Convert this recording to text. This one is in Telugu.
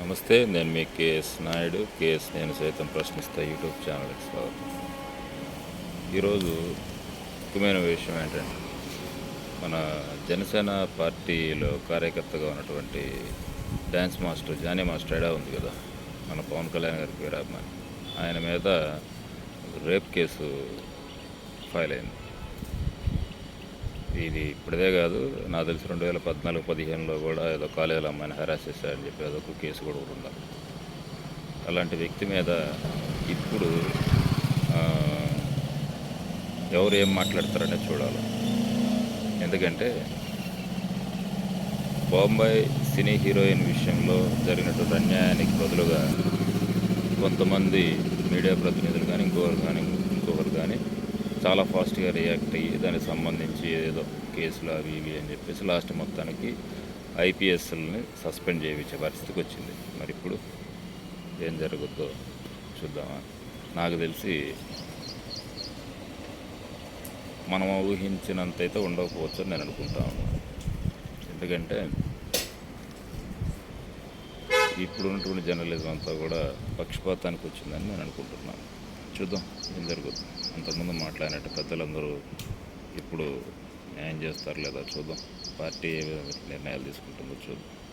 నమస్తే నేను మీ కేఎస్ నాయుడు. కేఎస్ నేను సైతం ప్రశ్నిస్తా యూట్యూబ్ ఛానల్కి స్వాగతం. ఈరోజు ముఖ్యమైన విషయం ఏంటంటే మన జనసేన పార్టీలో కార్యకర్తగా ఉన్నటువంటి డ్యాన్స్ మాస్టర్ జానీ మాస్టర్ ఐడా ఉంది కదా? మన పవన్ కళ్యాణ్ గారికి వీరాభిమాని ఆయన మీద రేప్ కేసు ఫైల్ అయింది. ఇది ఇప్పుడే కాదు నాకు తెలిసి రెండు వేల పద్నాలుగు పదిహేనులో కూడా ఏదో కాలేజీలో అమ్మాయిని హెరాస్ చేశారని చెప్పి అదొక కేసు కూడా ఒకటి ఉండాలి. అలాంటి వ్యక్తి మీద ఇప్పుడు ఎవరు ఏం మాట్లాడతారనే చూడాలి. ఎందుకంటే బాంబాయి సినీ హీరోయిన్ విషయంలో జరిగినటువంటి అన్యాయానికి బదులుగా కొంతమంది మీడియా ప్రతినిధులు కానీ ఇంకోరు కానీ చాలా ఫాస్ట్గా రియాక్ట్ అయ్యి దానికి సంబంధించి ఏదో కేసులు అవి ఇవి అని చెప్పేసి లాస్ట్ మొత్తానికి ఐపీఎస్ఎల్ని సస్పెండ్ చేయించే పరిస్థితికి వచ్చింది. మరి ఇప్పుడు ఏం జరుగుద్దో చూద్దామా? నాకు తెలిసి మనం ఊహించినంత అయితే ఉండకపోవచ్చు అని నేను అనుకుంటాను ఎందుకంటే ఇప్పుడు ఉన్నటువంటి జర్నలిజం అంతా కూడా పక్షపాతానికి వచ్చిందని నేను అనుకుంటున్నాను. చూద్దాం. ఏం జరుగుతుంది? అంతకుముందు మాట్లాడినట్టు పెద్దలందరూ ఇప్పుడు న్యాయం చేస్తారు లేదా చూద్దాం. పార్టీ ఏ విధంగా నిర్ణయాలు తీసుకుంటుందో చూద్దాం.